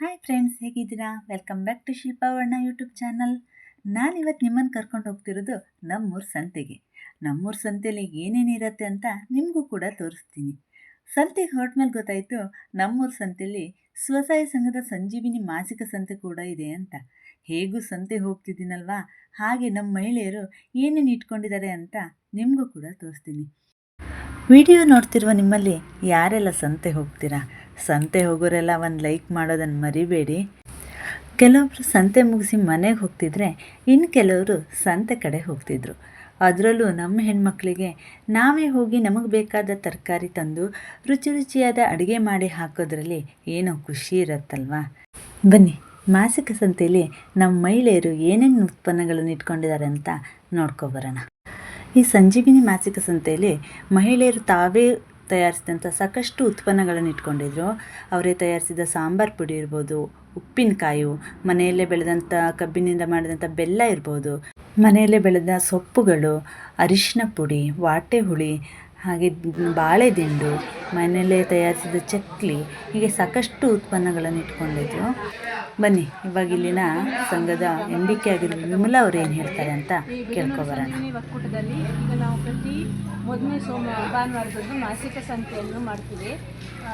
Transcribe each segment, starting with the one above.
Hi friends ಹೇಗಿದ್ದೀರಾ? Welcome back to Shilpavarna YouTube channel ನಾನಿವತ್ತು ನಿಮ್ಮನ್ನು ಕರ್ಕೊಂಡು ಹೋಗ್ತಿರೋದು ನಮ್ಮೂರ ಸಂತೆಗೆ. ನಮ್ಮೂರ ಸಂತೆಯಲ್ಲಿ ಏನೇನಿರುತ್ತೆ ಅಂತ ನಿಮಗೂ ಕೂಡ ತೋರಿಸ್ತೀನಿ. ಸಂತೆಗೆ ಹೊರಟ್ಮೇಲೆ ಗೊತ್ತಾಯಿತು, ನಮ್ಮೂರ ಸಂತೆಯಲ್ಲಿ ಸ್ವಸಹಾಯ ಸಂಘದ ಸಂಜೀವಿನಿ ಮಾಸಿಕ ಸಂತೆ ಕೂಡ ಇದೆ ಅಂತ. ಹೇಗೂ ಸಂತೆ ಹೋಗ್ತಿದ್ದೀನಲ್ವಾ? ಹಾಗೆ ನಮ್ಮ ಮಹಿಳೆಯರು ಏನೇನು ಇಟ್ಕೊಂಡಿದ್ದಾರೆ ಅಂತ ನಿಮಗೂ ಕೂಡ ತೋರಿಸ್ತೀನಿ. ವಿಡಿಯೋ ನೋಡ್ತಿರುವ ನಿಮ್ಮಲ್ಲಿ ಯಾರೆಲ್ಲ ಸಂತೆ ಹೋಗ್ತೀರಾ? ಸಂತೆ ಹೋಗೋರೆಲ್ಲ ಒಂದು ಲೈಕ್ ಮಾಡೋದನ್ನು ಮರಿಬೇಡಿ. ಕೆಲವೊಬ್ಬರು ಸಂತೆ ಮುಗಿಸಿ ಮನೆಗೆ ಹೋಗ್ತಿದ್ರೆ ಇನ್ನು ಕೆಲವರು ಸಂತೆ ಕಡೆ ಹೋಗ್ತಿದ್ರು. ಅದರಲ್ಲೂ ನಮ್ಮ ಹೆಣ್ಮಕ್ಳಿಗೆ ನಾವೇ ಹೋಗಿ ನಮಗೆ ಬೇಕಾದ ತರಕಾರಿ ತಂದು ರುಚಿ ರುಚಿಯಾದ ಅಡುಗೆ ಮಾಡಿ ಹಾಕೋದ್ರಲ್ಲಿ ಏನೋ ಖುಷಿ ಇರತ್ತಲ್ವಾ? ಬನ್ನಿ, ಮಾಸಿಕ ಸಂತೆಯಲ್ಲಿ ನಮ್ಮ ಮಹಿಳೆಯರು ಏನೇನು ಉತ್ಪನ್ನಗಳನ್ನು ಇಟ್ಕೊಂಡಿದ್ದಾರೆ ಅಂತ ನೋಡ್ಕೊಬರೋಣ ಈ ಸಂಜೀವಿನಿ ಮಾಸಿಕ ಸಂತೆಯಲ್ಲಿ ಮಹಿಳೆಯರು ತಾವೇ ತಯಾರಿಸಿದಂಥ ಸಾಕಷ್ಟು ಉತ್ಪನ್ನಗಳನ್ನು ಇಟ್ಕೊಂಡಿದ್ರು. ಅವರೇ ತಯಾರಿಸಿದ ಸಾಂಬಾರು ಪುಡಿ ಇರ್ಬೋದು, ಉಪ್ಪಿನಕಾಯಿ, ಮನೆಯಲ್ಲೇ ಬೆಳೆದಂಥ ಕಬ್ಬಿನಿಂದ ಮಾಡಿದಂಥ ಬೆಲ್ಲ ಇರ್ಬೋದು, ಮನೆಯಲ್ಲೇ ಬೆಳೆದ ಸೊಪ್ಪುಗಳು, ಅರಿಶಿನ ಪುಡಿ, ವಾಟೆ ಹುಳಿ, ಹಾಗೆ ಬಾಳೆದಿಂಡು ಮನೆಯಲ್ಲೇ ತಯಾರಿಸಿದ ಚಕ್ಲಿ, ಹೀಗೆ ಸಾಕಷ್ಟು ಉತ್ಪನ್ನಗಳನ್ನು ಇಟ್ಕೊಂಡಿದ್ರು. ಬನ್ನಿ, ಇವಾಗ ಇಲ್ಲಿನ ಸಂಘದ ಎಂ ಡಿ ಕೆ ಆಗಿರೋ ವಿಮಲಾ ಅವ್ರು ಏನು ಹೇಳ್ತಾರೆ ಅಂತ ಕೇಳ್ಕೊಬರೋಣ ಒಕ್ಕೂಟದಲ್ಲಿ ಈಗ ನಾವು ಪ್ರತಿ ಮೊದಲನೇ ಸೋಮ, ಭಾನುವಾರದಂದು ಮಾಸಿಕ ಸಂತೆಯನ್ನು ಮಾಡ್ತೀವಿ.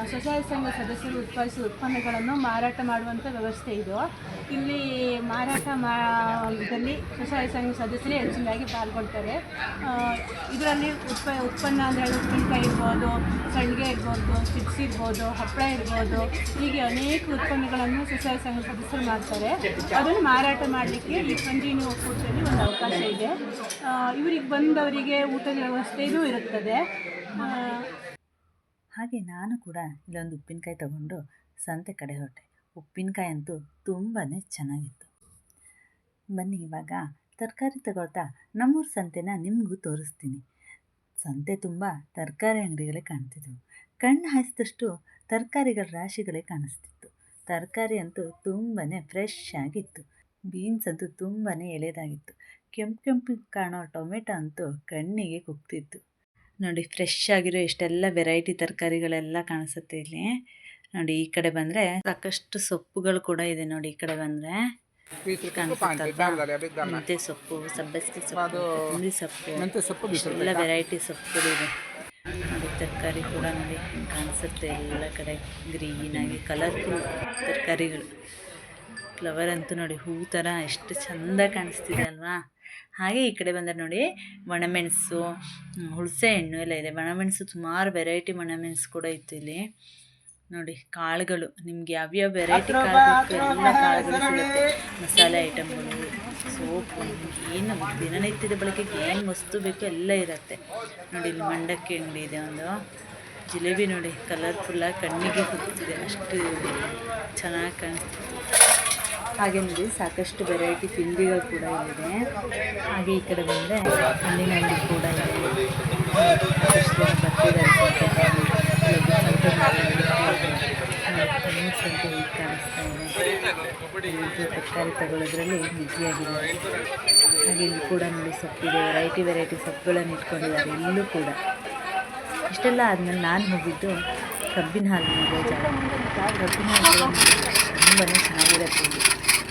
ಸ್ವಸಹಾಯ ಸಂಘ ಸದಸ್ಯರು ಉತ್ಪಾದಿಸಿದ ಉತ್ಪನ್ನಗಳನ್ನು ಮಾರಾಟ ಮಾಡುವಂಥ ವ್ಯವಸ್ಥೆ ಇದು. ಇಲ್ಲಿ ಮಾರಾಟ ಮಾಡಿದಲ್ಲಿ ಸ್ವಸಹಾಯ ಸಂಘ ಸದಸ್ಯರೇ ಹೆಚ್ಚಿನದಾಗಿ ಪಾಲ್ಗೊಳ್ತಾರೆ. ಇದರಲ್ಲಿ ಉತ್ಪ, ಉತ್ಪನ್ನ ಅಂದರೆ ಉಪ್ಪಿನಕಾಯಿ ಇರ್ಬೋದು, ಸಂಡಿಗೆ ಇರ್ಬೋದು ಚಿಪ್ಸ್ ಇರ್ಬೋದು ಹಪ್ಪಳ ಇರ್ಬೋದು, ಹೀಗೆ ಅನೇಕ ಉತ್ಪನ್ನಗಳನ್ನು ಸ್ವಸಹಾಯ ಸಂಘ ಸದಸ್ಯರು ಮಾಡ್ತಾರೆ. ಅದನ್ನು ಮಾರಾಟ ಮಾಡಲಿಕ್ಕೆ ಈ ಸಂಜೀವಿನಿ ಒಕ್ಕೂಟದಲ್ಲಿ ಒಂದು ಅವಕಾಶ ಇದೆ. ಇವರಿಗೆ ಬಂದವರಿಗೆ ಊಟದ ವ್ಯವಸ್ಥೆಯೂ ಇರುತ್ತದೆ. ಹಾಗೆ ನಾನು ಕೂಡ ಇಲ್ಲೊಂದು ಉಪ್ಪಿನಕಾಯಿ ತಗೊಂಡು ಸಂತೆ ಕಡೆ ಹೊರಟೆ. ಉಪ್ಪಿನಕಾಯಿ ಅಂತೂ ತುಂಬಾ ಚೆನ್ನಾಗಿತ್ತು. ಬನ್ನಿ ಇವಾಗ ತರಕಾರಿ ತಗೊಳ್ತಾ ನಮ್ಮೂರ ಸಂತೆನ ನಿಮಗೂ ತೋರಿಸ್ತೀನಿ. ಸಂತೆ ತುಂಬ ತರಕಾರಿ ಅಂಗಡಿಗಳೇ ಕಾಣ್ತಿದ್ವು. ಕಣ್ಣು ಹಾಯಿಸಿದಷ್ಟು ತರಕಾರಿಗಳ ರಾಶಿಗಳೇ ಕಾಣಿಸ್ತಿತ್ತು. ತರಕಾರಿ ಅಂತೂ ತುಂಬಾ ಫ್ರೆಶ್ ಆಗಿತ್ತು. ಬೀನ್ಸ್ ಅಂತೂ ತುಂಬಾ ಎಳೆದಾಗಿತ್ತು ಕೆಂಪು ಕೆಂಪು ಕಾಣೋ ಟೊಮೆಟೊ ಅಂತೂ ಕಣ್ಣಿಗೆ ಕುಗ್ತಿತ್ತು. ನೋಡಿ ಫ್ರೆಶ್ ಆಗಿರೋ ಇಷ್ಟೆಲ್ಲ ವೆರೈಟಿ ತರಕಾರಿಗಳೆಲ್ಲ ಕಾಣಿಸುತ್ತೆ ಇಲ್ಲಿ. ನೋಡಿ ಈ ಕಡೆ ಬಂದರೆ ಸಾಕಷ್ಟು ಸೊಪ್ಪುಗಳು ಕೂಡ ಇದೆ ನೋಡಿ ಈ ಕಡೆ ಬಂದರೆ. ಮೆಂತ್ಯ ಸೊಪ್ಪು ಸಬ್ಬಸಿಗೆ ಸೊಪ್ಪು ಕೊತ್ತಂಬರಿ ಸೊಪ್ಪು ಎಲ್ಲ ವೆರೈಟಿ ಸೊಪ್ಪುಗಳು ಇದೆ ನೋಡಿ ತರಕಾರಿ ಕೂಡ ನೋಡಿ ಕಾಣಿಸುತ್ತೆ ಎಲ್ಲ ಕಡೆ ಗ್ರೀನಾಗಿ ಕಲರ್ಫುಲ್ ತರಕಾರಿಗಳು ಫ್ಲವರ್ ಅಂತೂ ನೋಡಿ ಹೂ ಥರ ಎಷ್ಟು ಚಂದ ಕಾಣಿಸ್ತಿದೆ ಅಲ್ವಾ ಹಾಗೆ ಈ ಕಡೆ ಬಂದರೆ ನೋಡಿ ಒಣಮೆಣಸು ಹುಳಸೆ ಹುಣಸೆ ಹಣ್ಣು ಎಲ್ಲ ಇದೆ ಒಣಮೆಣಸು ಸುಮಾರು ವೆರೈಟಿ ಒಣಮೆಣಸು ಕೂಡ ಇತ್ತು ಇಲ್ಲಿ ನೋಡಿ ಕಾಳುಗಳು. ನಿಮ್ಗೆ ಯಾವ್ಯಾವ ವೆರೈಟಿ ಕಾಳು ಎಲ್ಲ ಕಾಳುಗಳು ಸಿಗುತ್ತೆ. ಮಸಾಲೆ ಐಟಮ್ಗಳು ಸೋಪು ಏನು ದಿನನಿತ್ಯದ ಬಳಕೆಗೆ ಏನು ವಸ್ತು ಬೇಕು ಎಲ್ಲ ಇರುತ್ತೆ. ನೋಡಿ ಇಲ್ಲಿ ಮಂಡಕ್ಕಿ ಅಂಗಡಿ ಇದೆ ಒಂದು. ಜಿಲೇಬಿ ನೋಡಿ ಕಲರ್ಫುಲ್ಲಾಗಿ ಕಣ್ಣಿಗೆ ಹೋಗ್ತಿದೆ ಅಷ್ಟು ಚೆನ್ನಾಗಿ ಕಾಣಿಸ್ತಿದೆ. ಹಾಗೆ ನೋಡಿ ಸಾಕಷ್ಟು ವೆರೈಟಿ ತಿಂಡಿಗಳು ಕೂಡ ಇದೆ ಹಾಗೆ ಈ ಕಡೆ ಬಂದರೆ ಹಣ್ಣಿನ ಅಂಗಡಿ ಕೂಡ ಇದೆ. ಸಾಕಷ್ಟು ಈಗ ಹೀಗೆ ಕಾಣಿಸ್ತಾ ಇದೆ. ಇದು ತರಕಾರಿ ತಗೊಳ್ಳೋದ್ರಲ್ಲಿ ಬಿಸಿಯಾಗಿದೆ ಹಾಗೆ ಇಲ್ಲಿ ಕೂಡ ನೋಡಿ ಸೊಪ್ಪಿದೆ ವೆರೈಟಿ ವೆರೈಟಿ ಸೊಪ್ಪುಗಳನ್ನು ಇಟ್ಕೊಂಡಿದ್ದಾರೆ ಇಲ್ಲೂ ಕೂಡ. ಇಷ್ಟೆಲ್ಲ ಆದಮೇಲೆ ನಾನು ಹೋಗಿದ್ದು ಕಬ್ಬಿನ ಹಾಲು ಕಬ್ಬಿನ ಹಾಲು ತುಂಬಾ ಚೆನ್ನಾಗಿರುತ್ತೆ ಇಲ್ಲಿ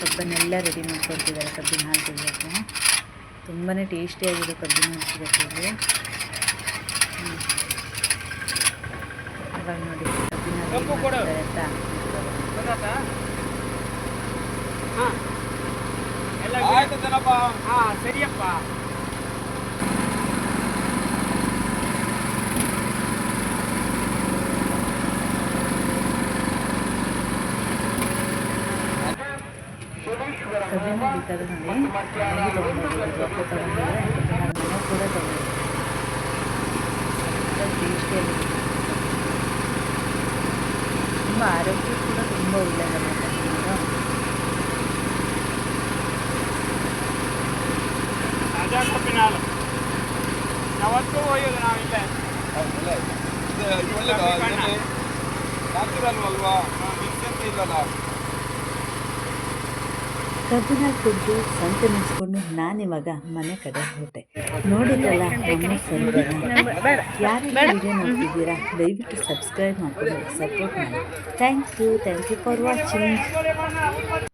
ಕಬ್ಬನ್ನೆಲ್ಲ ರೆಡಿ ಮಾಡ್ಕೊಳ್ತಿದ್ದಾರೆ ಕಬ್ಬಿನ ಹಾಲು ತೆಗಿಯೋಕ್ಕೆ ತುಂಬಾ ಟೇಸ್ಟಿಯಾಗಿದೆ ಕಬ್ಬಿನ ಹಾಲು ಸಿಗುತ್ತೆ ಇಲ್ಲಿ. ನೋಡಿ ಕಬ್ಬಿನ ಹಾಲು ಹೇಗ್ ಅಂತ ಆಯ್ತು ಜನಪ್ಪ ಹಾ ಸರಿಯಪ್ಪ ಕಬ್ಬಿನ ಹಾಲು ಬೇಕಾದ್ರೆ ನೋಡಿ ಮನೆಗೆ ತೊಗೊಂಡೋಗ್ಬೋದು ದೊಡ್ಡ ತೊಗೊಂಡೋದ್ರೆ ಕಬ್ಬಿನ ಹಾಲು ಮನೆಗೆ ಕೂಡ ತೊಗೊಳ್ಬೋದು ಟೇಸ್ಟಿಯಾಗಿದೆ ತುಂಬ ಆರೋಗ್ಯ ಕೂಡ ತುಂಬ ಒಳ್ಳೆಯದಲ್ಲ ಕಬ್ಬಿನ ಹಾಲು ತಾಜಾ ಕಬ್ಬಿನ ಹಾಲು ಯಾವತ್ತೂ ಒಯ್ಯೋದು ನಾವಿಲ್ಲೇ ಇದು ಒಳ್ಳೇದಾ ನ್ಯಾಚುರಲ್ ಅಲ್ವಾ ಮಿಕ್ಸ್ ಅಂತ ಇಲ್ಲಲ್ಲ ಕಬ್ಬಿನಲ್ಲಿ ಕುಡಿದು ಸಂತೆ ಮುಗಿಸ್ಕೊಂಡು ನಾನಿವಾಗ ಮನೆ ಕಡೆ ಹೊರಟೆ. ನೋಡಿದ್ರಲ್ಲ ನಮ್ಮ ಸಂತೆನ ಯಾರು ವಿಡಿಯೋ ನೋಡ್ತಿದ್ದೀರಾ? ದಯವಿಟ್ಟು ಸಬ್ಸ್ಕ್ರೈಬ್ ಮಾಡ್ಕೊಂಡು ಸಪೋರ್ಟ್ ಮಾಡಿ. Thank you thank you for watching